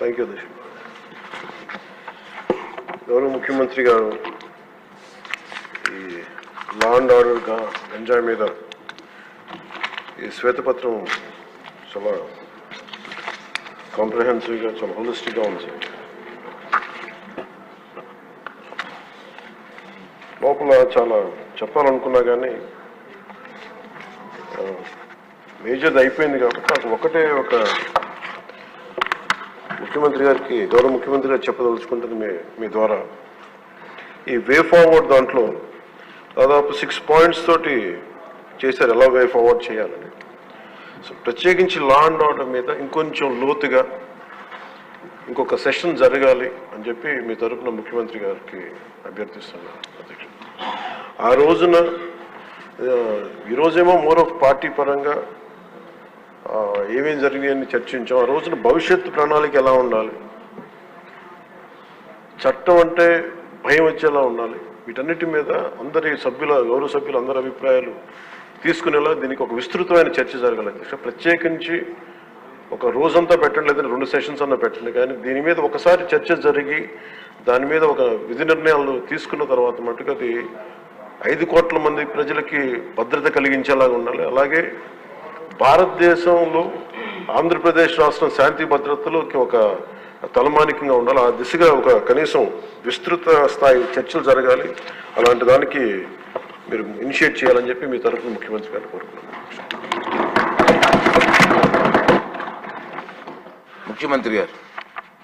Thank you అధ్యక్ష గౌరవ ముఖ్యమంత్రి గారు ఈ లా అండ్ ఆర్డర్గా ఎంజాయ్ మీద ఈ శ్వేతపత్రం చాలా కాంప్రహెన్సివ్గా చాలా హోలిస్టిక్గా ఉంది. సార్ లోపల చాలా చెప్పాలనుకున్నా కానీ మేజర్ది అయిపోయింది కాబట్టి నాకు ఒకటే ఒక ముఖ్యమంత్రి గారికి గౌరవ ముఖ్యమంత్రి గారు చెప్పదలుచుకుంటుంది మీ మీ ద్వారా. ఈ వే ఫార్వర్డ్ దాంట్లో దాదాపు సిక్స్ పాయింట్స్ తోటి చేశారు ఎలా వే ఫార్వర్డ్ చేయాలని. సో ప్రత్యేకించి లా అండ్ ఆర్డర్ మీద ఇంకొంచెం లోతుగా ఇంకొక సెషన్ జరగాలి అని చెప్పి మీ తరపున ముఖ్యమంత్రి గారికి అభ్యర్థిస్తున్నాను అధ్యక్షుడు. ఆ రోజున ఈరోజేమో మోర్ ఆఫ్ పార్టీ పరంగా ఏమేమి ఏమేం జరిగాయని చర్చించాం. ఆ రోజున భవిష్యత్తు ప్రణాళిక ఎలా ఉండాలి? చట్టం అంటే భయం వచ్చేలా ఉండాలి. వీటన్నిటి మీద అందరి సభ్యుల గౌరవ సభ్యులు అందరి అభిప్రాయాలు తీసుకునేలా దీనికి ఒక విస్తృతమైన చర్చ జరగాలి. అధ్యక్ష ప్రత్యేకించి ఒక రోజంతా పెట్టండి లేదని రెండు సెషన్స్ అన్నా పెట్టండి. కానీ దీని మీద ఒకసారి చర్చ జరిగి దాని మీద ఒక విధి నిర్ణయాలు తీసుకున్న తర్వాత మటుకు అది ఐదు కోట్ల మంది ప్రజలకి భద్రత కలిగించేలాగా ఉండాలి. అలాగే భారతదేశంలో ఆంధ్రప్రదేశ్ రాష్ట్రం శాంతి భద్రతలోకి ఒక తలమానికంగా ఉండాలి. ఆ దిశగా ఒక కనీసం విస్తృత స్థాయి చర్చలు జరగాలి. అలాంటి దానికి మీరు ఇనిషియేట్ చేయాలని చెప్పి మీ తరఫున ముఖ్యమంత్రి గారిని కోరుకున్నాను ముఖ్యమంత్రి గారు